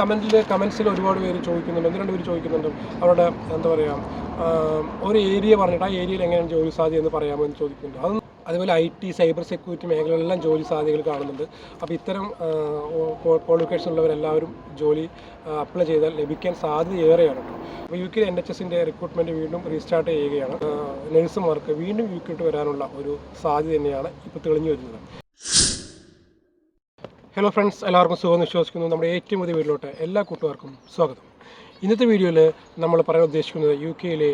കമന്റിൽ കമൻസിൽ ഒരുപാട് പേര് ചോദിക്കുന്നുണ്ട്. ഒന്ന് രണ്ട് പേര് ചോദിക്കുന്നുണ്ട്. അവരുടെ എന്താ പറയുക ഒരു ഏരിയ പറഞ്ഞിട്ട് ആ ഏരിയയിൽ എങ്ങനെയാണ് ജോലി സാധ്യത എന്ന് പറയാമോ എന്ന് ചോദിക്കുന്നുണ്ട്. അതും അതുപോലെ ഐ ടി സൈബർ സെക്യൂരിറ്റി മേഖലകളിലെല്ലാം ജോലി സാധ്യതകൾ കാണുന്നുണ്ട്. അപ്പോൾ ഇത്തരം ക്വാളിഫിക്കേഷൻ ഉള്ളവരെല്ലാവരും ജോലി അപ്ലൈ ചെയ്താൽ ലഭിക്കാൻ സാധ്യത ഏറെയാണ് അപ്പോൾ യു കെ എൻ എച്ച് എസിന്റെ റിക്രൂട്ട്മെന്റ് വീണ്ടും റീസ്റ്റാർട്ട് ചെയ്യുകയാണ്. നഴ്സുമാർക്ക് വീണ്ടും യു കെട്ട് വരാനുള്ള ഒരു സാധ്യത തന്നെയാണ് ഇപ്പോൾ തെളിഞ്ഞു വരുന്നത്. ഹലോ ഫ്രണ്ട്സ് എല്ലാവർക്കും സുഖം വിശ്വസിക്കുന്നു. നമ്മുടെ ഏറ്റവും പുതിയ വീട്ടിലോട്ട് എല്ലാ കൂട്ടുകാർക്കും സ്വാഗതം. ഇന്നത്തെ വീഡിയോയിൽ നമ്മൾ പറയാൻ ഉദ്ദേശിക്കുന്നത് യു കെയിലെ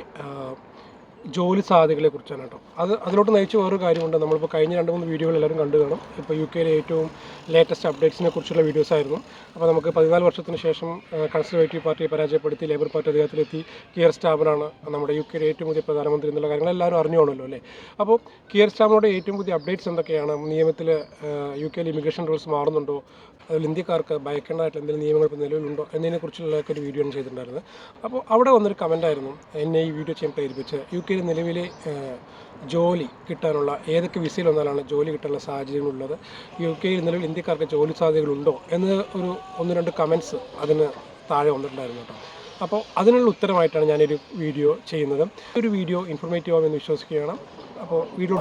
ജോലി സാധ്യതകളെ കുറിച്ചാണ് കേട്ടോ. അത് അതിലോട്ട് നയിച്ച വേറൊരു കാര്യമുണ്ട്. നമ്മളിപ്പോൾ കഴിഞ്ഞ രണ്ട് മൂന്ന് വീഡിയോകൾ എല്ലാവരും കണ്ടു കാണും. ഇപ്പോൾ യു കെയിലെ ഏറ്റവും ലേറ്റസ്റ്റ് അപ്ഡേറ്റ്സിനെ കുറിച്ചുള്ള വീഡിയോസ് ആയിരുന്നു. അപ്പോൾ നമുക്ക് പതിനാല് വർഷത്തിന് ശേഷം കൺസർവേറ്റീവ് പാർട്ടിയെ പരാജയപ്പെടുത്തി ലേബർ പാർട്ടി അധികാരത്തിലെത്തി കിയർ സ്റ്റാമറാണ് നമ്മുടെ യു കെയിലെ ഏറ്റവും പുതിയ പ്രധാനമന്ത്രി എന്നുള്ള കാര്യങ്ങൾ എല്ലാവരും അറിഞ്ഞുകൊണ്ടല്ലോ അല്ലേ? അപ്പോൾ കിയർ സ്റ്റാമറുടെ ഏറ്റവും പുതിയ അപ്ഡേറ്റ്സ് എന്തൊക്കെയാണ്? നിയമത്തിൽ യു കെയിൽ ഇമിഗ്രേഷൻ റൂൾസ് മാറുന്നുണ്ടോ? ഇന്ത്യക്കാർക്ക് ഭയക്കേണ്ടതായിട്ട് എന്തെങ്കിലും നിയമങ്ങൾ ഇപ്പോൾ നിലവിലുണ്ടോ എന്നതിനെക്കുറിച്ചുള്ള കുറിച്ചുള്ള ഒരു വീഡിയോ ആണ് ചെയ്തിട്ടുണ്ടായിരുന്നത് അപ്പോൾ അവിടെ വന്നൊരു കമന്റായിരുന്നു എന്നെ ഈ വീഡിയോ ചെയ്യാൻ പ്രേരിപ്പിച്ച് യു കെയിൽ നിലവിലെ ജോലി കിട്ടാനുള്ള ഏതൊക്കെ വിസയിൽ വന്നാലാണ് ജോലി കിട്ടാനുള്ള സാഹചര്യങ്ങളുള്ളത് യു കെയിൽ നിലവിൽ ഇന്ത്യക്കാർക്ക് ജോലി സാധ്യതകളുണ്ടോ എന്ന് ഒരു ഒന്ന് രണ്ട് കമൻസ് അതിന് താഴെ വന്നിട്ടുണ്ടായിരുന്നു കേട്ടോ. അപ്പോൾ അതിനുള്ള ഉത്തരമായിട്ടാണ് ഞാനൊരു വീഡിയോ ചെയ്യുന്നത്. ഒരു വീഡിയോ ഇൻഫോർമേറ്റീവ് ആവുമെന്ന് വിശ്വസിക്കുകയാണ്. അപ്പോൾ വീഡിയോ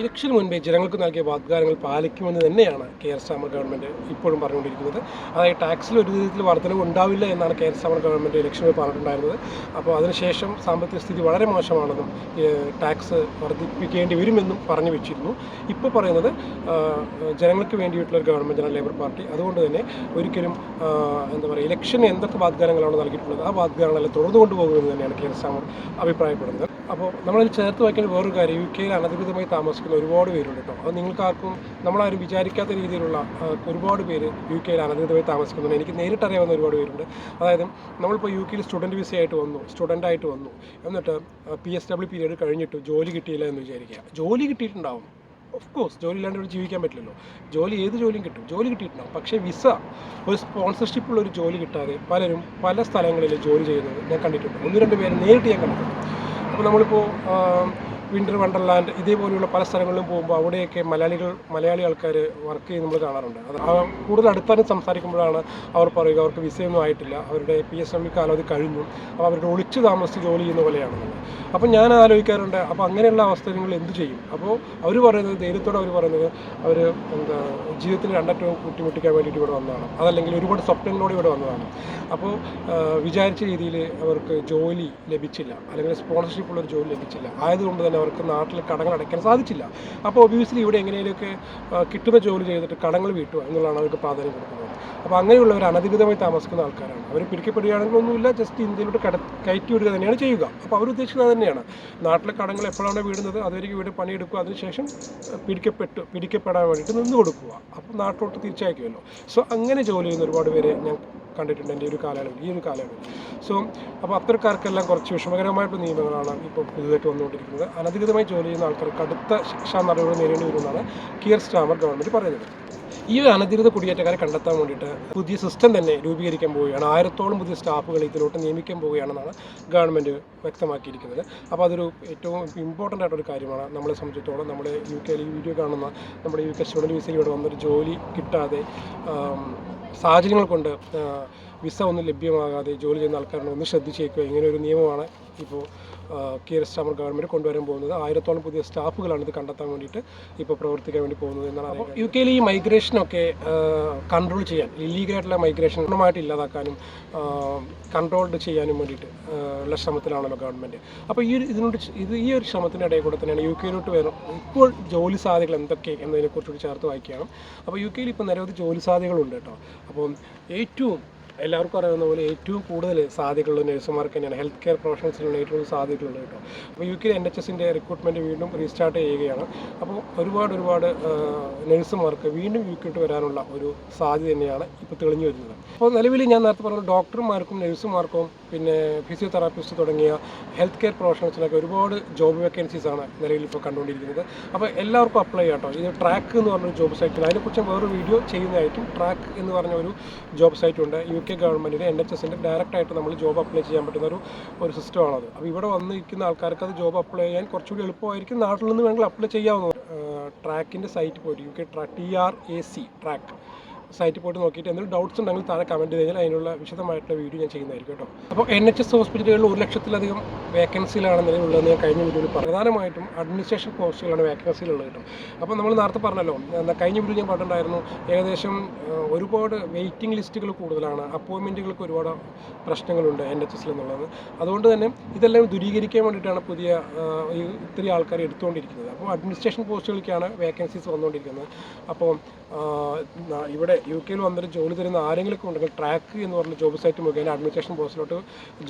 ഇലക്ഷന് മുൻപേ ജനങ്ങൾക്ക് നൽകിയ വാഗ്ദാനങ്ങൾ പാലിക്കുമെന്ന് തന്നെയാണ് കെ എസ് സ്റ്റാമർ ഗവൺമെന്റ് ഇപ്പോഴും പറഞ്ഞുകൊണ്ടിരിക്കുന്നത്. അതായത് ടാക്സിൽ ഒരു വിധത്തിൽ വർധനവ് ഉണ്ടാവില്ല എന്നാണ് കെ എസ് സ്റ്റാമർ ഗവൺമെന്റ് ഇലക്ഷനിൽ പറഞ്ഞിട്ടുണ്ടായിരുന്നത്. അപ്പോൾ അതിനുശേഷം സാമ്പത്തിക സ്ഥിതി വളരെ മോശമാണെന്നും ടാക്സ് വർദ്ധിപ്പിക്കേണ്ടി വരുമെന്നും പറഞ്ഞു വെച്ചിരുന്നു. ഇപ്പോൾ പറയുന്നത് ജനങ്ങൾക്ക് വേണ്ടിയിട്ടുള്ള ഒരു ഗവൺമെന്റാണ് ലേബർ പാർട്ടി. അതുകൊണ്ട് തന്നെ ഒരിക്കലും എന്താ പറയുക ഇലക്ഷന് എന്തൊക്കെ വാഗ്ദാനങ്ങളാണ് നൽകിയിട്ടുള്ളത് ആ വാഗ്ദാനങ്ങളെല്ലാം തുടർന്നു കൊണ്ടുപോകുമെന്ന് തന്നെയാണ് എസ് സ്റ്റാമർ അഭിപ്രായപ്പെടുന്നത്. അപ്പോൾ നമ്മളതിൽ ചേർത്ത് വയ്ക്കേണ്ട വേറൊരു കാര്യം. യു കെയിൽ അനധികൃതമായി താമസിക്കുന്ന ഒരുപാട് പേരുണ്ട് കേട്ടോ. അത് നിങ്ങൾക്കാർക്കും നമ്മളാരും വിചാരിക്കാത്ത രീതിയിലുള്ള ഒരുപാട് പേര് യു കെയിൽ അനധികൃതമായി താമസിക്കുന്നുണ്ട്. എനിക്ക് നേരിട്ട് അറിയാവുന്ന ഒരുപാട് പേരുണ്ട്. അതായത് നമ്മളിപ്പോൾ യു കെയിൽ സ്റ്റുഡന്റ് വിസ ആയിട്ട് വന്നു സ്റ്റുഡന്റ് ആയിട്ട് വന്നു. എന്നിട്ട് പി എസ് ഡബ്ല്യു പീരീഡ് കഴിഞ്ഞിട്ട് ജോലി കിട്ടിയില്ല എന്ന് വിചാരിക്കുക. ജോലി കിട്ടിയിട്ടുണ്ടാവും. ഓഫ് കോഴ്സ് ജോലി ഇല്ലാണ്ട് ഇവിടെ ജീവിക്കാൻ പറ്റില്ലല്ലോ. ജോലി ഏത് ജോലിയും കിട്ടും. ജോലി കിട്ടിയിട്ടുണ്ടാവും. പക്ഷേ വിസ ഒരു സ്പോൺസർഷിപ്പ് ഉള്ള ഒരു ജോലി കിട്ടാതെ പലരും പല സ്ഥലങ്ങളിൽ ജോലി ചെയ്യുന്നത് ഞാൻ കണ്ടിട്ടുണ്ട്. ഒന്ന് രണ്ട് പേര് നേരിട്ട് ഞാൻ കണ്ടിട്ടുണ്ട്. അപ്പോൾ നമ്മളിപ്പോൾ വിന്റർ വണ്ടർലാൻഡ് ഇതേപോലെയുള്ള പല സ്ഥലങ്ങളിലും പോകുമ്പോൾ അവിടെയൊക്കെ മലയാളികൾ മലയാളി ആൾക്കാർ വർക്ക് ചെയ്യുന്നത് നമ്മൾ കാണാറുണ്ട്. അത് കൂടുതൽ അടുത്താനും സംസാരിക്കുമ്പോഴാണ് അവർ പറയുക അവർക്ക് വിസയൊന്നും ആയിട്ടില്ല. അവരുടെ പി എസ് എം കാലാവധി കഴിഞ്ഞു. അപ്പോൾ അവരുടെ ഒളിച്ചു താമസിച്ച് ജോലി ചെയ്യുന്ന പോലെയാണെന്നുള്ളത്. അപ്പോൾ ഞാൻ ആലോചിക്കാറുണ്ട് അപ്പോൾ അങ്ങനെയുള്ള അവസ്ഥ നിങ്ങൾ എന്ത് ചെയ്യും? അപ്പോൾ അവർ പറയുന്നത് ധൈര്യത്തോടെ അവർ പറയുന്നത് അവർ എന്താ ജീവിതത്തിൽ രണ്ടറ്റവും കൂട്ടിമുട്ടിക്കാൻ വേണ്ടിയിട്ട് ഇവിടെ വന്നതാണ്. അതല്ലെങ്കിൽ ഒരുപാട് സ്വപ്നങ്ങളോടെ ഇവിടെ വന്നതാണ്. അപ്പോൾ വിചാരിച്ച രീതിയിൽ അവർക്ക് ജോലി ലഭിച്ചില്ല. അല്ലെങ്കിൽ സ്പോൺസർഷിപ്പ് ഉള്ള ഒരു ജോലി ലഭിച്ചില്ല. ആയതുകൊണ്ട് തന്നെ അവർക്ക് നാട്ടിൽ കടങ്ങൾ അടയ്ക്കാൻ സാധിച്ചില്ല. അപ്പോൾ ഒബിയസ്ലി ഇവിടെ എങ്ങനെയൊക്കെ കിട്ടുന്ന ജോലി ചെയ്തിട്ട് കടങ്ങൾ വീട്ടുക എന്നുള്ളതാണ് അവർക്ക് പ്രാധാന്യം കൊടുക്കുന്നത്. അപ്പോൾ അങ്ങനെയുള്ളവർ അനധികൃതമായി താമസിക്കുന്ന ആൾക്കാരാണ്. അവർ പിടിക്കപ്പെടുകയാണെങ്കിൽ ഒന്നുമില്ല ജസ്റ്റ് ഇന്ത്യയിലോട്ട് കട കയറ്റി വിടുക തന്നെയാണ് ചെയ്യുക. അപ്പോൾ അവർ ഉദ്ദേശിക്കുന്നത് തന്നെയാണ്. നാട്ടിലെ കടങ്ങൾ എപ്പോഴാണ് വീടുന്നത് അതുവരെ വീട് പണിയെടുക്കുക അതിനുശേഷം പിടിക്കപ്പെട്ടു പിടിക്കപ്പെടാൻ വേണ്ടിയിട്ട് നിന്ന് കൊടുക്കുക. അപ്പോൾ നാട്ടിലോട്ട് തിരിച്ചയക്കുമല്ലോ. സോ അങ്ങനെ ജോലി ചെയ്യുന്ന ഒരുപാട് പേരെ ഞാൻ കണ്ടിട്ടുണ്ട് എന്റെ ഒരു കാലയളവിൽ ഈ ഒരു കാലയളവിൽ. സോ അപ്പോൾ അത്തരക്കാർക്കെല്ലാം കുറച്ച് വിഷമകരമായിട്ടുള്ള നിയമങ്ങളാണ് ഇപ്പോൾ പുതുതായിട്ട് വന്നുകൊണ്ടിരിക്കുന്നത്. അനധികൃതമായി ജോലി ചെയ്യുന്ന ആൾക്കാർക്ക് കടുത്ത ശിക്ഷാ നടപടികൾ നേരിടേണ്ടി വരുമെന്നാണ് കിയർ സ്റ്റാമർ ഗവൺമെന്റ് പറയുന്നത്. ഈ ഒരു അനധികൃത കുടിയേറ്റക്കാരെ കണ്ടെത്താൻ വേണ്ടിയിട്ട് പുതിയ സിസ്റ്റം തന്നെ രൂപീകരിക്കാൻ പോവുകയാണ്. ആയിരത്തോളം പുതിയ സ്റ്റാഫുകൾ ഇതിലോട്ട് നിയമിക്കാൻ പോവുകയാണെന്നാണ് ഗവൺമെന്റ് വ്യക്തമാക്കിയിരിക്കുന്നത്. അപ്പോൾ അതൊരു ഏറ്റവും ഇമ്പോർട്ടന്റ് ആയിട്ടൊരു കാര്യമാണ്. നമ്മളെ സംബന്ധിച്ചിടത്തോളം നമ്മുടെ യു കെയിൽ ഈ വീഡിയോ കാണുന്ന നമ്മുടെ യു കെ സ്റ്റുഡന്റ് വിസയിൽ വന്നൊരു ജോലി കിട്ടാതെ സാഹചര്യങ്ങൾ കൊണ്ട് വിസ ഒന്നും ലഭ്യമാകാതെ ജോലി ചെയ്യുന്ന ആൾക്കാരെ ഒന്ന് ശ്രദ്ധിച്ചേക്കുക. ഇങ്ങനെ ഒരു നിയമമാണ് ഇപ്പോൾ കെ എസ് ഗവൺമെന്റ് കൊണ്ടുവരാൻ പോകുന്നത്. ആയിരത്തോളം പുതിയ സ്റ്റാഫുകളാണ് ഇത് കണ്ടെത്താൻ വേണ്ടിയിട്ട് ഇപ്പോൾ പ്രവർത്തിക്കാൻ വേണ്ടി പോകുന്നത് എന്നാണ് അപ്പോൾ യു കെയിൽ ഈ മൈഗ്രേഷനൊക്കെ കൺട്രോൾ ചെയ്യാൻ ഇല്ലീഗലായിട്ടുള്ള മൈഗ്രേഷൻ പൂർണമായിട്ട് ഇല്ലാതാക്കാനും കൺട്രോൾഡ് ചെയ്യാനും വേണ്ടിയിട്ട് ഉള്ള ശ്രമത്തിലാണല്ലോ ഗവൺമെന്റ് അപ്പോൾ ഈ ഒരു ഇതിനോട് ഇത് ഈ ഒരു ശ്രമത്തിന്റെ ഇടയിൽ കൂടെ തന്നെയാണ് യു കെയിലോട്ട് വരും ഇപ്പോൾ ജോലി സാധ്യതകൾ എന്തൊക്കെ എന്നതിനെക്കുറിച്ചുകൂടി ചേർത്ത് വായിക്കുകയാണ്. അപ്പോൾ യു കെയിൽ ഇപ്പോൾ നിരവധി ജോലി സാധ്യതകളുണ്ട് കേട്ടോ. അപ്പം ഏറ്റവും എല്ലാവർക്കും അറിയാവുന്ന പോലെ ഏറ്റവും കൂടുതൽ സാധ്യതകളുള്ള നഴ്സുമാർക്ക് തന്നെയാണ് ഹെൽത്ത് കെയർ പ്രൊഫഷണൽസിനാണ് ഏറ്റവും കൂടുതൽ സാധ്യതയുള്ളത് കേട്ടോ. അപ്പോൾ യു കെ എൻ എച്ച് എസിന്റെ റിക്രൂട്ട്മെന്റ് വീണ്ടും റീസ്റ്റാർട്ട് ചെയ്യുകയാണ്. അപ്പോൾ ഒരുപാട് ഒരുപാട് നഴ്സുമാർക്ക് വീണ്ടും യു കെട്ട് വരാനുള്ള ഒരു സാധ്യത തന്നെയാണ് ഇപ്പോൾ തെളിഞ്ഞു വരുന്നത്. അപ്പോൾ നിലവിൽ ഞാൻ നേരത്തെ പറഞ്ഞ ഡോക്ടർമാർക്കും നഴ്സുമാർക്കും പിന്നെ ഫിസിയോതെറാപ്പിസ്റ്റ് തുടങ്ങിയ ഹെൽത്ത് കെയർ പ്രൊഫഷണൽസിനൊക്കെ ഒരുപാട് ജോബ് വേക്കൻസീസ് ആണ് നിലവിൽ ഇപ്പോൾ കണ്ടുകൊണ്ടിരിക്കുന്നത്. അപ്പോൾ എല്ലാവർക്കും അപ്ലൈ ചെയ്യാം കേട്ടോ. ഇത് ട്രാക്ക് എന്ന് പറഞ്ഞൊരു ജോബ് സൈറ്റ് അതിനെക്കുറിച്ച് വേറൊരു വീഡിയോ ചെയ്യുന്നതായിട്ടും ട്രാക്ക് എന്ന് പറഞ്ഞ ഒരു ജോബ് സൈറ്റ് ഉണ്ട്. യു കെ ഗവൺമെന്റിന് എൻ എച്ച് എസിന്റെ ഡയറക്റ്റായിട്ട് നമ്മൾ ജോബ് അപ്ലൈ ചെയ്യാൻ പറ്റുന്ന ഒരു ഒരു സിസ്റ്റമാണത്. അപ്പോൾ ഇവിടെ വന്നിരിക്കുന്ന ആൾക്കാർക്ക് അത് ജോബ് അപ്ലൈ ചെയ്യാൻ കുറച്ചുകൂടി എളുപ്പമായിരിക്കും. നാട്ടിൽ നിന്ന് വേണമെങ്കിൽ അപ്ലൈ ചെയ്യാവുന്നത് ട്രാക്കിന്റെ സൈറ്റ് പോയിട്ട് U K track T R A C track. സൈറ്റിൽ പോയിട്ട് നോക്കിയിട്ട് എന്തെങ്കിലും ഡൗട്ട്സ് ഉണ്ടെങ്കിൽ താഴെ കമന്റ് ചെയ്ത് കഴിഞ്ഞാൽ അതിനുള്ള വിശദമായിട്ടുള്ള വീഡിയോ ഞാൻ ചെയ്യുന്നതായിരിക്കും കേട്ടോ. അപ്പോൾ എൻ എച്ച് എസ് ഹോസ്പിറ്റലുകളിൽ ഒരു ലക്ഷത്തിലധികം വേക്കൻസിയിലാണ് നിലവിലുള്ളത് ഞാൻ കഴിഞ്ഞ വീഡിയോയിൽ പ്രധാനമായിട്ടും അഡ്മിനിസ്ട്രേഷൻ പോസ്റ്റുകളാണ് വേക്കൻസിയിലുള്ളത് കേട്ടോ. അപ്പോൾ നമ്മൾ നേരത്തെ പറഞ്ഞല്ലോ കഴിഞ്ഞ വീഡിയോ ഞാൻ പറഞ്ഞിട്ടുണ്ടായിരുന്നു ഏകദേശം ഒരുപാട് വെയിറ്റിംഗ് ലിസ്റ്റുകൾ കൂടുതലാണ് അപ്പോയിൻമെന്റുകൾക്ക് ഒരുപാട് പ്രശ്നങ്ങളുണ്ട് എൻ എച്ച് എസിൽ എന്നുള്ളത്. അതുകൊണ്ട് തന്നെ ഇതെല്ലാം ദൂരീകരിക്കാൻ വേണ്ടിയിട്ടാണ് പുതിയ ഇത്രയും ആൾക്കാർ എടുത്തുകൊണ്ടിരിക്കുന്നത്. അപ്പോൾ അഡ്മിനിസ്ട്രേഷൻ പോസ്റ്റുകൾക്കാണ് വേക്കൻസീസ് വന്നുകൊണ്ടിരിക്കുന്നത്. അപ്പോൾ ഇവിടെ യു കെയിൽ വന്നിട്ട് ജോലി തരുന്ന ആരെങ്കിലും ഉണ്ടെങ്കിൽ ട്രാക്ക് എന്ന് പറഞ്ഞ ജോബ് സൈറ്റ് മുഖേന അഡ്മിനിസ്ട്രേഷൻ പോസ്റ്റിലോട്ട്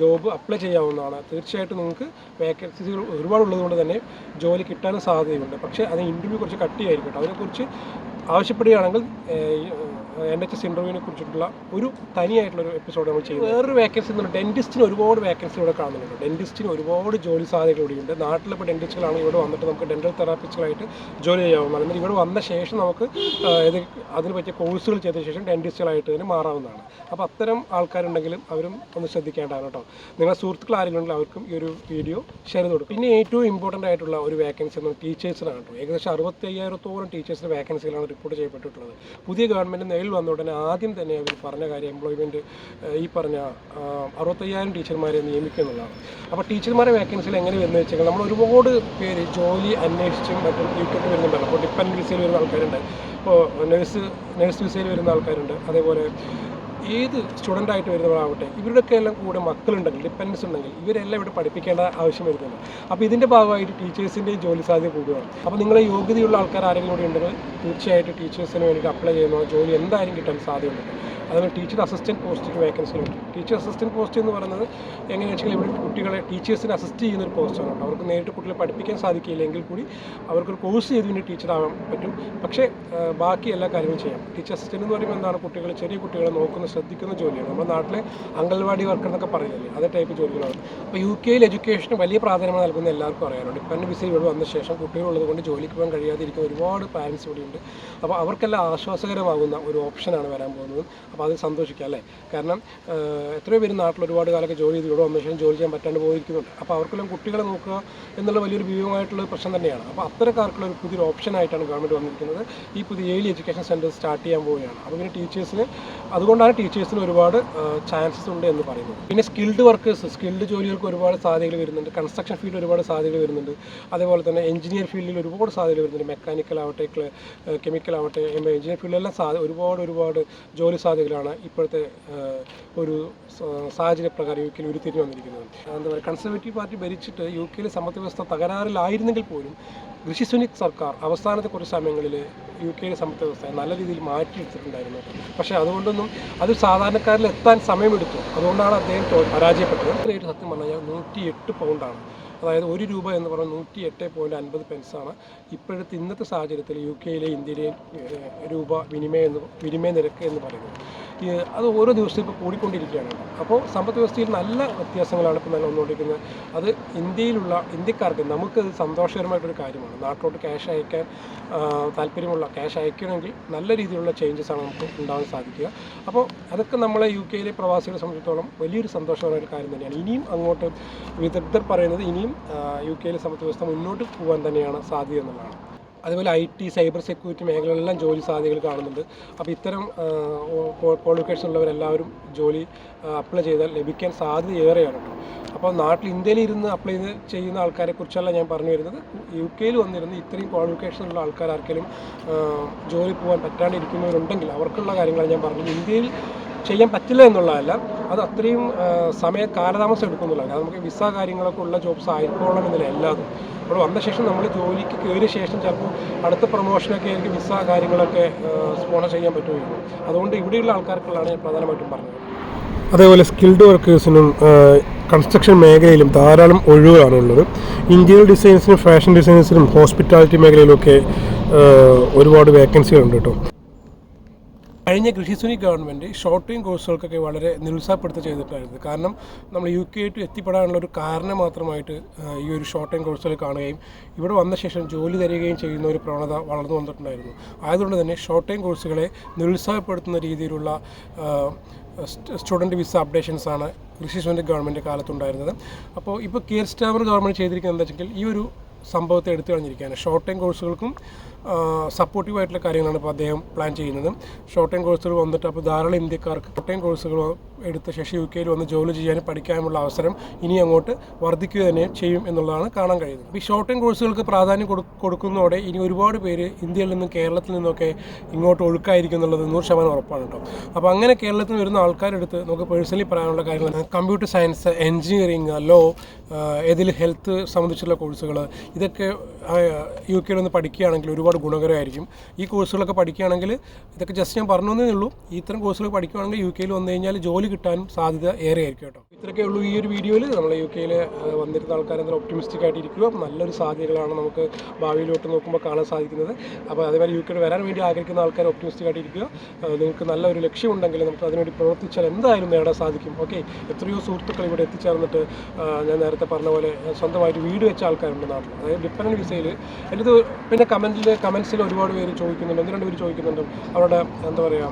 ജോബ് അപ്ലൈ ചെയ്യാവുന്നതാണ്. തീർച്ചയായിട്ടും നിങ്ങൾക്ക് വേക്കൻസികൾ ഒരുപാട് ഉള്ളതുകൊണ്ട് തന്നെ ജോലി കിട്ടാനും സാധ്യതയുണ്ട്. പക്ഷേ അത് ഇന്റർവ്യൂ കുറച്ച് കട്ടിയായിരിക്കും കേട്ടോ അതിനെക്കുറിച്ച് ആവശ്യപ്പെടുകയാണെങ്കിൽ എൻ എച്ച് എസ് ഇന്റർവ്യൂവിനെ കുറിച്ചിട്ടുള്ള ഒരു തനിയായിട്ടുള്ള ഒരു എപ്പിസോഡ് നമ്മൾ ചെയ്യുന്നത്. വേറൊരു വേക്കൻസി എന്ന് പറഞ്ഞാൽ ഒരുപാട് വേക്കൻസി ഇവിടെ കാണുന്നുണ്ട്. ഡെന്റിസ്റ്റിന് ഒരുപാട് ജോലി സാധ്യതകൾ ഇവിടെയുണ്ട് നാട്ടിലിപ്പോൾ ഡെന്റിസ്റ്റുകളാണ് ഇവിടെ വന്നിട്ട് നമുക്ക് ഡെന്റൽ തെറാപ്പിസ്റ്റുകളായിട്ട് ജോലി ചെയ്യാവുന്നതാണ്. എന്നാൽ ഇവിടെ വന്ന ശേഷം നമുക്ക് ഇത് അതിന് പറ്റിയ കോഴ്സുകൾ ചെയ്ത ശേഷം ഡെന്റിസ്റ്റുകളായിട്ട് തന്നെ മാറാവുന്നതാണ്. അപ്പോൾ അത്തരം ആൾക്കാരുണ്ടെങ്കിലും അവരും ഒന്ന് ശ്രദ്ധിക്കേണ്ടതാണ് കേട്ടോ. നിങ്ങളുടെ സുഹൃത്തുക്കൾ ആരെങ്കിലും അവർക്കും ഈ ഒരു വീഡിയോ ഷെയർ ചെയ്ത് കൊടുക്കും. പിന്നെ ഏറ്റവും ഇമ്പോർട്ടന്റ് ആയിട്ടുള്ള ഒരു വേക്കൻസി എന്ന് ടീച്ചേഴ്സിനാണ് കേട്ടോ. ഏകദേശം അറുപത്തി അയ്യായിരത്തോളം ടീച്ചേഴ്സിന്റെ വേക്കൻസികളാണ് റിപ്പോർട്ട് ചെയ്യപ്പെട്ടിട്ടുള്ളത്. പുതിയ ഗവൺമെന്റ് നിലവിൽ വന്ന ഉടനെ ആദ്യം തന്നെ അവർ പറഞ്ഞ കാര്യം എംപ്ലോയ്മെന്റ് ഈ പറഞ്ഞ അറുപത്തയ്യായിരം ടീച്ചർമാരെ നിയമിക്കുക എന്നുള്ളതാണ്. അപ്പോൾ ടീച്ചർമാരെ വേക്കൻസികൾ എങ്ങനെ വരുന്നത് വെച്ചാൽ നമ്മൾ ഒരുപാട് പേര് ജോലി അന്വേഷിച്ചും മറ്റും യൂക്കോട്ട് വരുന്നുണ്ടല്ലോ. അപ്പോൾ ഡിപ്പെൻഡ് വിസയിൽ വരുന്ന ആൾക്കാരുണ്ട്. ഇപ്പോൾ നഴ്സ് നഴ്സ് വിസയിൽ വരുന്ന ആൾക്കാരുണ്ട്. അതേപോലെ ഏത് സ്റ്റുഡന്റ് ആയിട്ട് വരുന്നവരാവട്ടെ ഇവരുടെയൊക്കെ എല്ലാം കൂടെ മക്കളുണ്ടെങ്കിൽ ഡിപ്പെൻഡൻസ് ഉണ്ടെങ്കിൽ ഇവരെല്ലാം ഇവിടെ പഠിപ്പിക്കേണ്ട ആവശ്യം വരുന്നുണ്ട് അപ്പോൾ ഇതിന്റെ ഭാഗമായിട്ട് ടീച്ചേഴ്സിന്റെയും ജോലി സാധ്യത കൂടുകയാണ്. അപ്പോൾ നിങ്ങളെ യോഗ്യതയുള്ള ആൾക്കാർ ആരെങ്കിലും കൂടി ഉണ്ടെങ്കിൽ തീർച്ചയായിട്ടും ടീച്ചേഴ്സിന് വേണ്ടിയിട്ട് അപ്ലൈ ചെയ്യുന്ന ജോലി എന്തായാലും കിട്ടാൻ സാധ്യതയുണ്ട്. അതുപോലെ ടീച്ചർ അസിസ്റ്റന്റ് പോസ്റ്റിന് വേക്കൻസി ഉണ്ട് ടീച്ചർ അസിസ്റ്റന്റ് പോസ്റ്റ് എന്ന് പറയുന്നത് എങ്ങനെയാണെന്ന് വെച്ചാൽ ഇവിടെ കുട്ടികളെ ടീച്ചേഴ്സിനെ അസിസ്റ്റ് ചെയ്യുന്ന ഒരു പോസ്റ്റാണ് അവർക്ക് നേരിട്ട് കുട്ടികളെ പഠിപ്പിക്കാൻ സാധിക്കില്ലെങ്കിൽ കൂടി അവർക്കൊരു കോഴ്സ് ചെയ്ത് പിന്നെ ടീച്ചർ ആവാൻ പറ്റും. പക്ഷേ ബാക്കി എല്ലാ കാര്യങ്ങളും ചെയ്യാം. ടീച്ചർ അസിസ്റ്റന്റ് എന്ന് പറയുമ്പോൾ എന്താണ്? കുട്ടികൾ ചെറിയ കുട്ടികളെ നോക്കുന്ന ശ്രദ്ധിക്കുന്ന ജോലിയാണ്. നമ്മുടെ നാട്ടിലെ അംഗൻവാടി വർക്കർ എന്നൊക്കെ പറയുന്നില്ലേ? അതേ ടൈപ്പ് ജോലികളാണ്. അപ്പോൾ യു കെയിൽ എഡ്യൂക്കേഷന് വലിയ പ്രാധാന്യം നൽകുന്ന എല്ലാവർക്കും അറിയാറുണ്ട് ഇപ്പം വിസ ഇവിടെ വന്ന ശേഷം കുട്ടികളുള്ളത് കൊണ്ട് ജോലിക്ക് പോകാൻ കഴിയാതിരിക്കുന്ന ഒരുപാട് പാരൻസ് ഇവിടെയുണ്ട് അപ്പോൾ അവർക്കെല്ലാം ആശ്വാസകരമാകുന്ന ഒരു ഓപ്ഷനാണ് വരാൻ പോകുന്നത്. അപ്പോൾ അത് സന്തോഷിക്കാം അല്ലേ? കാരണം എത്രയോ പേര് നാട്ടിൽ ഒരുപാട് കാലമൊക്കെ ജോലി ചെയ്ത് ഇവിടെ വന്ന ശേഷം ജോലി ചെയ്യാൻ പറ്റാണ്ട് പോയിരിക്കുന്നുണ്ട്. അപ്പോൾ അവർക്കെല്ലാം കുട്ടികളെ നോക്കുക എന്നുള്ള വലിയൊരു ഭീമമായിട്ടുള്ള പ്രശ്നം തന്നെയാണ്. അപ്പോൾ അത്തരക്കാർക്കുള്ള ഒരു പുതിയൊരു ഓപ്ഷനായിട്ടാണ് ഗവൺമെന്റ് വന്നിരിക്കുന്നത്. ഈ പുതിയ ഏലി എഡ്യൂക്കേഷൻ സെന്റർ സ്റ്റാർട്ട് ചെയ്യാൻ പോവുകയാണ്. അപ്പോൾ പിന്നെ ടീച്ചേഴ്സിന് അതുകൊണ്ടാണ് ടീച്ചേഴ്സിന് ഒരുപാട് ചാൻസസ് ഉണ്ട് എന്ന് പറയുന്നത് പിന്നെ സ്കിൽഡ് വർക്കേഴ്സ് സ്കിൽഡ് ജോലികൾക്ക് ഒരുപാട് സാധ്യതകൾ വരുന്നുണ്ട്. കൺസ്ട്രക്ഷൻ ഫീൽഡിൽ ഒരുപാട് സാധ്യതകൾ വരുന്നുണ്ട്. അതേപോലെ തന്നെ എഞ്ചിനീയർ ഫീൽഡിൽ ഒരുപാട് സാധ്യതകൾ വരുന്നുണ്ട്. മെക്കാനിക്കൽ ആവട്ടെ കെമിക്കൽ ആവട്ടെ എഞ്ചിനീയർ ഫീൽഡിലെല്ലാം സാധ്യത ഒരുപാട് ഒരുപാട് ജോലി സാധ്യതകളാണ് ഇപ്പോഴത്തെ ഒരു സാഹചര്യ പ്രകാരം യു കെയിൽ ഉരുത്തിരിഞ്ഞു വന്നിരിക്കുന്നത്. എന്താ പറയുക കൺസർവേറ്റീവ് പാർട്ടി ഭരിച്ചിട്ട് യു കെയിലെ സമ്പദ് വ്യവസ്ഥ തകരാറിലായിരുന്നെങ്കിൽ പോലും ഋഷി സുനിക് സർക്കാർ അവസാനത്തെ കുറച്ച് സമയങ്ങളിൽ യു കെയിലെ സമ്പദ് വ്യവസ്ഥ നല്ല രീതിയിൽ മാറ്റിയെടുത്തിട്ടുണ്ടായിരുന്നു. പക്ഷേ അതുകൊണ്ടൊന്നും അത് സാധാരണക്കാരിൽ എത്താൻ സമയമെടുത്തു. അതുകൊണ്ടാണ് അദ്ദേഹം പരാജയപ്പെട്ടത്. റേറ്റ് സത്യം പറഞ്ഞാൽ നൂറ്റി എട്ട് പൗണ്ടാണ് അതായത് ഒരു രൂപ എന്ന് പറഞ്ഞാൽ നൂറ്റി എട്ട് പോയിന്റ് അൻപത് പെൻസാണ് ഇപ്പോഴത്തെ ഇന്നത്തെ സാഹചര്യത്തിൽ യു കെയിലെ ഇന്ത്യയിലെയും രൂപ വിനിമയ എന്ന് വിനിമയ നിരക്ക് എന്ന് പറയുന്നത്. അത് ഓരോ ദിവസവും ഇപ്പോൾ കൂടിക്കൊണ്ടിരിക്കുകയാണ്. അപ്പോൾ സമ്പദ് വ്യവസ്ഥയിൽ നല്ല വ്യത്യാസങ്ങളാണ് ഇപ്പോൾ നല്ല വന്നുകൊണ്ടിരിക്കുന്നത് അത് ഇന്ത്യയിലുള്ള ഇന്ത്യക്കാർക്ക് നമുക്ക് സന്തോഷകരമായിട്ടൊരു കാര്യമാണ്. നാട്ടിലോട്ട് ക്യാഷ് അയക്കാൻ താല്പര്യമുള്ള ക്യാഷ് അയക്കണമെങ്കിൽ നല്ല രീതിയിലുള്ള ചേഞ്ചസ് ആണ് നമുക്ക് ഉണ്ടാകാൻ സാധിക്കുക. അപ്പോൾ അതൊക്കെ നമ്മളെ യു കെയിലെ പ്രവാസികളെ സംബന്ധിച്ചിടത്തോളം വലിയൊരു സന്തോഷകരമായ കാര്യം തന്നെയാണ്. ഇനിയും അങ്ങോട്ട് വിദഗ്ധർ പറയുന്നത് ഇനിയും യു കെയിലെ സമ്പദ് വ്യവസ്ഥ മുന്നോട്ട് പോകാൻ തന്നെയാണ് സാധ്യത എന്നുള്ളതാണ്. അതുപോലെ ഐ ടി സൈബർ സെക്യൂരിറ്റി മേഖലകളിലെല്ലാം ജോലി സാധ്യതകൾ കാണുന്നുണ്ട്. അപ്പോൾ ഇത്തരം ക്വാളിഫിക്കേഷൻ ഉള്ളവരെല്ലാവരും ജോലി അപ്ലൈ ചെയ്താൽ ലഭിക്കാൻ സാധ്യത ഏറെയാണ് അപ്പോൾ നാട്ടിൽ ഇന്ത്യയിൽ ഇരുന്ന് അപ്ലൈ ചെയ്യുന്ന ആൾക്കാരെ കുറിച്ചല്ല ഞാൻ പറഞ്ഞു വരുന്നത്. യു കെയിൽ വന്നിരുന്ന് ഇത്രയും ക്വാളിഫിക്കേഷൻ ഉള്ള ആൾക്കാർ ആർക്കെങ്കിലും ജോലി പോകാൻ പറ്റാണ്ടിരിക്കുന്നവരുണ്ടെങ്കിൽ അവർക്കുള്ള കാര്യങ്ങളാണ് ഞാൻ പറഞ്ഞത്. ഇന്ത്യയിൽ ചെയ്യാൻ പറ്റില്ല എന്നുള്ളതല്ല. അത് അത്രയും സമയ കാലതാമസം എടുക്കുന്നില്ല കാരണം നമുക്ക് വിസ കാര്യങ്ങളൊക്കെ ഉള്ള ജോബ്സ് ആയിക്കോളണം എന്നില്ല എല്ലാതും. നമ്മൾ വന്ന ശേഷം നമ്മൾ ജോലിക്ക് കയറിയ ശേഷം ചിലപ്പോൾ അടുത്ത പ്രൊമോഷനൊക്കെ ആയിരിക്കും വിസ കാര്യങ്ങളൊക്കെ സ്പോൺസർ ചെയ്യാൻ പറ്റുകയുള്ളൂ. അതുകൊണ്ട് ഇവിടെയുള്ള ആൾക്കാർക്കുള്ളതാണ് ഞാൻ പ്രധാനമായിട്ടും പറഞ്ഞത്. അതേപോലെ സ്കിൽഡ് വർക്കേഴ്സിനും കൺസ്ട്രക്ഷൻ മേഖലയിലും ധാരാളം ഒഴിവുകളാണുള്ളത് ഇന്റീരിയർ ഡിസൈൻസിനും ഫാഷൻ ഡിസൈൻസിനും ഹോസ്പിറ്റാലിറ്റി മേഖലയിലൊക്കെ ഒരുപാട് വേക്കൻസികളുണ്ട് കേട്ടോ. കഴിഞ്ഞ കൃഷിസുനി ഗവൺമെന്റ് ഷോർട്ട് ടൈം കോഴ്സുകൾക്കൊക്കെ വളരെ നിരുത്സാഹപ്പെടുത്തി ചെയ്തിട്ടായിരുന്നു കാരണം നമ്മൾ യു കെ ആയിട്ട് എത്തിപ്പെടാനുള്ള ഒരു കാരണം മാത്രമായിട്ട് ഈ ഒരു ഷോർട്ട് ടൈം കോഴ്സുകൾ കാണുകയും ഇവിടെ വന്ന ശേഷം ജോലി തരികയും ചെയ്യുന്ന ഒരു പ്രവണത വളർന്നു വന്നിട്ടുണ്ടായിരുന്നു. ആയതുകൊണ്ട് തന്നെ ഷോർട്ട് ടൈം കോഴ്സുകളെ നിരുത്സാഹപ്പെടുത്തുന്ന രീതിയിലുള്ള സ്റ്റുഡന്റ് വിസ അപ്ഡേഷൻസ് ആണ് കൃഷിസുവിന്റെ ഗവൺമെന്റ് കാലത്തുണ്ടായിരുന്നത്. അപ്പോൾ ഇപ്പോൾ കെയർ സ്റ്റാമർ ഗവൺമെന്റ് ചെയ്തിരിക്കുന്നത് എന്താ വെച്ചെങ്കിൽ ഈ ഒരു സംഭവത്തെ എടുത്തു കളഞ്ഞിരിക്കുകയാണ്. ഷോർട്ട് ടൈം കോഴ്സുകൾക്കും സപ്പോർട്ടീവ് ആയിട്ടുള്ള കാര്യങ്ങളാണ് ഇപ്പോൾ അദ്ദേഹം പ്ലാൻ ചെയ്യുന്നത്. ഷോർട്ട് ടൈം കോഴ്സുകൾ വന്നിട്ട് അപ്പോൾ ധാരാളം ഇന്ത്യക്കാർക്ക് ഷോർട്ട് ടൈം കോഴ്സുകൾ എടുത്ത ശേഷം യു കെയിൽ വന്ന് ജോലി ചെയ്യാനും പഠിക്കാനുമുള്ള അവസരം ഇനി അങ്ങോട്ട് വർദ്ധിക്കുക തന്നെ ചെയ്യും എന്നുള്ളതാണ് കാണാൻ കഴിയുന്നത്. അപ്പോൾ ഈ ഷോർട്ട് ടൈം കോഴ്സുകൾക്ക് പ്രാധാന്യം കൊടു കൊടുക്കുന്നതോടെ ഇനി ഒരുപാട് പേര് ഇന്ത്യയിൽ നിന്നും കേരളത്തിൽ നിന്നൊക്കെ ഇങ്ങോട്ട് ഒഴുക്കായിരിക്കും എന്നുള്ളത് നൂറ് ശതമാനം ഉറപ്പാണ് കേട്ടോ. അപ്പോൾ അങ്ങനെ കേരളത്തിൽ നിന്ന് വരുന്ന ആൾക്കാരെടുത്ത് നമുക്ക് പേഴ്സണലി പറയാനുള്ള കാര്യങ്ങൾ കമ്പ്യൂട്ടർ സയൻസ് എൻജിനീയറിങ് ലോ ഇതിൽ ഹെൽത്ത് സംബന്ധിച്ചുള്ള കോഴ്സുകൾ ഇതൊക്കെ യു കെയിൽ നിന്ന് പഠിക്കുകയാണെങ്കിൽ ഒരുപാട് ഗുണകരമായിരിക്കും. ഈ കോഴ്സുകളൊക്കെ പഠിക്കുകയാണെങ്കിൽ ഇതൊക്കെ ജസ്റ്റ് ഞാൻ പറഞ്ഞതേ ഉള്ളൂ. ഇത്തരം കോഴ്സുകൾ പഠിക്കുകയാണെങ്കിൽ യു കെയിൽ വന്നു കഴിഞ്ഞാൽ ജോലി കിട്ടാനും സാധ്യത ഏറെ ആയിരിക്കും കേട്ടോ. ഇത്രയൊക്കെ ഉള്ളൂ ഈ ഒരു വീഡിയോയിൽ നമ്മൾ യു കെയിൽ വന്നിരുന്ന ആൾക്കാർ എന്തെങ്കിലും ഒപ്റ്റിമിസ്റ്റിക് ആയിട്ട് ഇരിക്കുക നല്ലൊരു സാധ്യതകളാണ് നമുക്ക് ഭാവിയിലോട്ട് നോക്കുമ്പോൾ കാണാൻ സാധിക്കുന്നത്. അപ്പോൾ അതേപോലെ യു കെയിൽ വരാൻ വേണ്ടി ആഗ്രഹിക്കുന്ന ആൾക്കാർ ഒപ്റ്റിമിസ്റ്റിക് ആയിട്ട് ഇരിക്കുക നിങ്ങൾക്ക് നല്ലൊരു ലക്ഷ്യമുണ്ടെങ്കിൽ നമുക്ക് അതിനുവേണ്ടി പ്രവർത്തിച്ചാൽ എന്തായാലും നേടാൻ സാധിക്കും. ഓക്കെ എത്രയോ സുഹൃത്തുക്കൾ ഇവിടെ എത്തിച്ചേർന്നിട്ട് ഞാൻ നേരത്തെ പറഞ്ഞ പോലെ സ്വന്തമായിട്ട് വീട് വെച്ച ആൾക്കാരുണ്ട് നാട്ടിൽ അതായത് ഡിപ്പെൻഡന്റ് വിസയിൽ എന്റെ പിന്നെ കമന്റിൽ കമൻസിൽ ഒരുപാട് പേര് ചോദിക്കുന്നുണ്ട് ഒന്ന് രണ്ട് പേര് ചോദിക്കുന്നുണ്ട്. അവരുടെ എന്താ പറയുക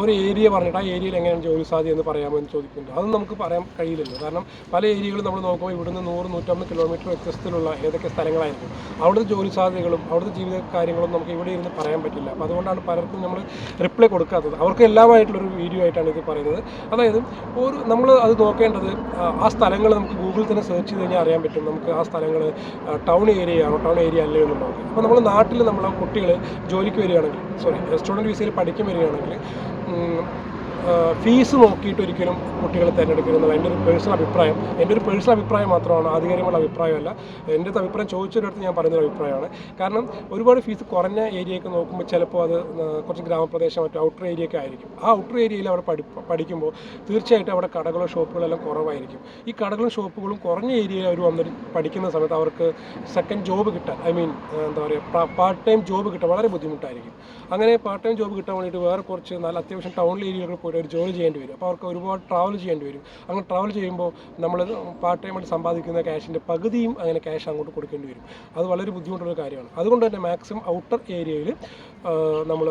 ഒരു ഏരിയ പറഞ്ഞിട്ട് ആ ഏരിയയിൽ എങ്ങനെയാണ് ജോലി സാധ്യത എന്ന് പറയാമോ എന്ന് ചോദിക്കുന്നുണ്ട്. അതൊന്നും നമുക്ക് പറയാൻ കഴിയില്ലല്ലോ. കാരണം പല ഏരിയകളും നമ്മൾ നോക്കുമ്പോൾ ഇവിടുന്ന് നൂറ് നൂറ്റമ്പത് കിലോമീറ്റർ വ്യത്യസ്തത്തിലുള്ള ഏതൊക്കെ സ്ഥലങ്ങളായിരിക്കും അവിടുത്തെ ജോലി സാധ്യതകളും അവിടുത്തെ ജീവിത കാര്യങ്ങളും നമുക്ക് ഇവിടെ ഇരുന്ന് പറയാൻ പറ്റില്ല. അപ്പോൾ അതുകൊണ്ടാണ് പലർക്കും നമ്മൾ റിപ്ലൈ കൊടുക്കാത്തത്. അവർക്ക് എല്ലാമായിട്ടുള്ളൊരു വീഡിയോ ആയിട്ടാണ് ഇത് പറയുന്നത്. അതായത് ഒരു നമ്മൾ അത് നോക്കേണ്ടത് ആ, സ്ഥലങ്ങൾ നമുക്ക് ഗൂഗിളിൽ തന്നെ സെർച്ച് ചെയ്ത് കഴിഞ്ഞാൽ അറിയാൻ പറ്റും. നമുക്ക് ആ സ്ഥലങ്ങൾ ടൗൺ ഏരിയ ആണോ ടൗൺ ഏരിയ അല്ലേ എന്നുള്ളത്. അപ്പോൾ നമ്മൾ നാട്ടിൽ നമ്മളെ കുട്ടികൾ ജോലിക്ക് വരികയാണെങ്കിൽ സോറി സ്റ്റുഡന്റ് വിസയിൽ പഠിക്കാൻ വരികയാണെങ്കിൽ ഫീസ് നോക്കിയിട്ട് ഒരിക്കലും കുട്ടികളെ തിരഞ്ഞെടുക്കരുതെന്നുള്ള എന്റെ ഒരു പേഴ്സണൽ അഭിപ്രായം. എന്റെ ഒരു പേഴ്സണൽ അഭിപ്രായം മാത്രമാണ് ആധികാരികമുള്ള അഭിപ്രായമല്ല. എന്റെ അഭിപ്രായം ചോദിച്ചൊരിടത്ത് ഞാൻ പറയുന്നൊരു അഭിപ്രായമാണ്. കാരണം ഒരുപാട് ഫീസ് കുറഞ്ഞ ഏരിയയൊക്കെ നോക്കുമ്പോൾ ചിലപ്പോൾ അത് കുറച്ച് ഗ്രാമപ്രദേശം മറ്റോ ഔട്ടർ ഏരിയ ഒക്കെ ആയിരിക്കും. ആ ഔട്ടർ ഏരിയയിൽ അവിടെ പഠി പഠിക്കുമ്പോൾ തീർച്ചയായിട്ടും അവിടെ കടകളോ ഷോപ്പുകളെല്ലാം കുറവായിരിക്കും. ഈ കടകളും ഷോപ്പുകളും കുറഞ്ഞ ഏരിയയിൽ അവർ വന്നിട്ട് പഠിക്കുന്ന സമയത്ത് അവർക്ക് സെക്കൻഡ് ജോബ് കിട്ടാൻ ഐ മീൻ എന്താ പറയുക പാർട്ട് ടൈം ജോബ് കിട്ടാൻ വളരെ ബുദ്ധിമുട്ടായിരിക്കും. അങ്ങനെ പാർട്ട് ടൈം ജോബ് കിട്ടാൻ വേണ്ടിയിട്ട് വേറെ കുറച്ച് നല്ല അത്യാവശ്യം ടൗണിൽ ഏരിയകളിൽ പോയിട്ട് ഒരു ജോലി ചെയ്യേണ്ടി വരും. അപ്പോൾ അവർക്ക് ഒരുപാട് ട്രാവൽ ചെയ്യേണ്ടി വരും. അങ്ങനെ ട്രാവൽ ചെയ്യുമ്പോൾ നമ്മൾ പാർട്ട് ടൈമായിട്ട് സമ്പാദിക്കുന്ന ക്യാഷിന്റെ പകുതിയും അങ്ങനെ ക്യാഷ് അങ്ങോട്ട് കൊടുക്കേണ്ടി വരും. അത് വളരെ ബുദ്ധിമുട്ടുള്ള കാര്യമാണ്. അതുകൊണ്ട് തന്നെ മാക്സിമം ഔട്ടർ ഏരിയയിൽ നമ്മൾ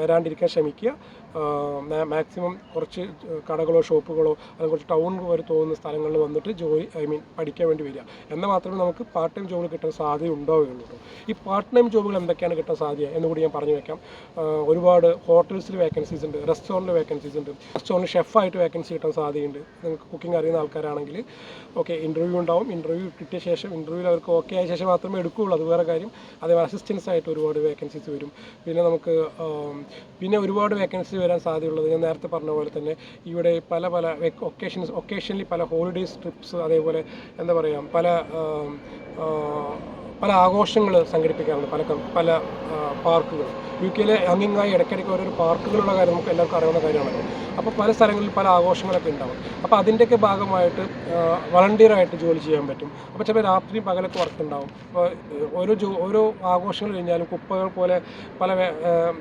വരാണ്ടിരിക്കാൻ ശ്രമിക്കുക. മാക്സിമം കുറച്ച് കടകളോ ഷോപ്പുകളോ അല്ലെങ്കിൽ കുറച്ച് ടൗൺ വരെ തോന്നുന്ന സ്ഥലങ്ങളിൽ വന്നിട്ട് ജോലി ഐ മീൻ പഠിക്കാൻ വേണ്ടി വരിക. എന്നാൽ മാത്രമേ നമുക്ക് പാർട്ട് ടൈം ജോലി കിട്ടാൻ സാധ്യത ഉണ്ടാവുകയുള്ളൂ. ഈ പാർട്ട് ടൈം ജോബുകൾ എന്തൊക്കെയാണ് കിട്ടാൻ സാധ്യത എന്നുകൂടി ഞാൻ പറഞ്ഞു വെക്കാം ഒരുപാട് ഹോട്ടൽസിൽ വേക്കൻസീസ് ഉണ്ട് റെസ്റ്റോറന്റിൽ വേക്കൻസീസ് ഉണ്ട് റെസ്റ്റോറന്റ് ഷെഫായിട്ട് വേക്കൻസി കിട്ടാൻ സാധ്യതയുണ്ട്. നിങ്ങൾക്ക് കുക്കിംഗ് അറിയുന്ന ആൾക്കാരാണെങ്കിൽ ഓക്കെ ഇന്റർവ്യൂ ഉണ്ടാവും. ഇന്റർവ്യൂ കിട്ടിയ ശേഷം ഇന്റർവ്യൂവിൽ അവർക്ക് ഓക്കെ ആയ ശേഷം മാത്രമേ എടുക്കുകയുള്ളൂ. അത് വേറെ കാര്യം. അതേപോലെ അസിസ്റ്റൻസ് ആയിട്ട് ഒരുപാട് വേക്കൻസീസ് വരും. പിന്നെ നമുക്ക് പിന്നെ ഒരുപാട് വേക്കൻസി വരാൻ സാധ്യതയുള്ളത് ഞാൻ നേരത്തെ പറഞ്ഞ പോലെ തന്നെ ഇവിടെ പല പല ഒക്കേഷൻസ് ഒക്കേഷനിൽ പല ഹോളിഡേയ്സ് ട്രിപ്സ് അതേപോലെ എന്താ പറയുക പല പല ആഘോഷങ്ങൾ സംഘടിപ്പിക്കാറുണ്ട്. പല പല പാർക്കുകൾ യു കെയിലെ അങ്ങിങ്ങായി ഇടയ്ക്കിടയ്ക്ക് ഓരോ പാർക്കുകളുള്ള കാര്യം നമുക്ക് എല്ലാവർക്കും അറിയാവുന്ന കാര്യമാണല്ലോ അപ്പോൾ പല സ്ഥലങ്ങളിൽ പല ആഘോഷങ്ങളൊക്കെ ഉണ്ടാവും. അപ്പോൾ അതിന്റെയൊക്കെ ഭാഗമായിട്ട് വളണ്ടിയറായിട്ട് ജോലി ചെയ്യാൻ പറ്റും. അപ്പോൾ ചിലപ്പോൾ രാത്രി പകലൊക്കെ വർക്ക് ഉണ്ടാവും അപ്പോൾ ഓരോ ജോ ഓരോ ആഘോഷങ്ങൾ കഴിഞ്ഞാലും കുപ്പകൾ പോലെ പല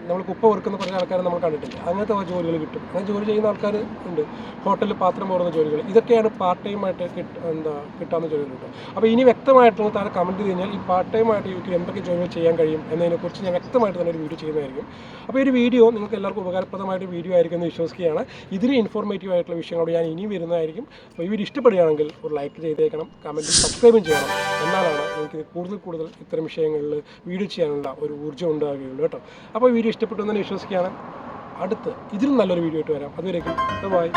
നമ്മൾ കുപ്പ വെറുക്കുന്ന കുറച്ച് ആൾക്കാരെ നമ്മൾ കണ്ടിട്ടില്ല. അങ്ങനത്തെ ജോലികൾ കിട്ടും. അങ്ങനെ ജോലി ചെയ്യുന്ന ആൾക്കാർ ഉണ്ട്. ഹോട്ടലിൽ പാത്രം പോകുന്ന ജോലികൾ. ഇതൊക്കെയാണ് പാർട്ട് ടൈമായിട്ട് കിട്ട എന്താ കിട്ടാവുന്ന ജോലികൾ. കേട്ടോ അപ്പോൾ ഇനി വ്യക്തമായിട്ട് നിങ്ങൾ താഴെ കമന്റ് ചെയ്ത് കഴിഞ്ഞാൽ ഈ പാർട്ട് ടൈം ആയിട്ട് കെ എന്തൊക്കെ ജോലികൾ ചെയ്യാൻ കഴിയും എന്നതിനെക്കുറിച്ച് ഞാൻ വ്യക്തമായിട്ട് തന്നെ ഒരു വീഡിയോ ചെയ്യുന്നതായിരിക്കും അപ്പോൾ ഈ ഒരു വീഡിയോ നിങ്ങൾക്ക് എല്ലാവർക്കും ഉപകാരപ്രദമായിട്ട് വീഡിയോ ആയിരിക്കും എന്ന് വിശ്വസിക്കുകയാണ്. ഇതിന് ഇൻഫോർമേറ്റീവ് ആയിട്ടുള്ള വിഷയങ്ങളോട് ഞാൻ ഇനിയും വരുന്നതായിരിക്കും. അപ്പോൾ ഈ വീഡിയോ ഇഷ്ടപ്പെടുകയാണെങ്കിൽ ഒരു ലൈക്ക് ചെയ്തേക്കണം കമന്റും സബ്സ്ക്രൈബും ചെയ്യണം. എന്നാലാണ് എനിക്ക് കൂടുതൽ കൂടുതൽ ഇത്തരം വിഷയങ്ങളിൽ വീഡിയോ ചെയ്യാനുള്ള ഒരു ഊർജം ഉണ്ടാകുകയുള്ളൂ കേട്ടോ. അപ്പോൾ വീഡിയോ ഇഷ്ടപ്പെട്ടു എന്ന് വിശ്വസിക്കുകയാണ്. അടുത്ത് ഇതിലും നല്ലൊരു വീഡിയോ ആയിട്ട് വരാം. അതുവരേക്കും ബൈ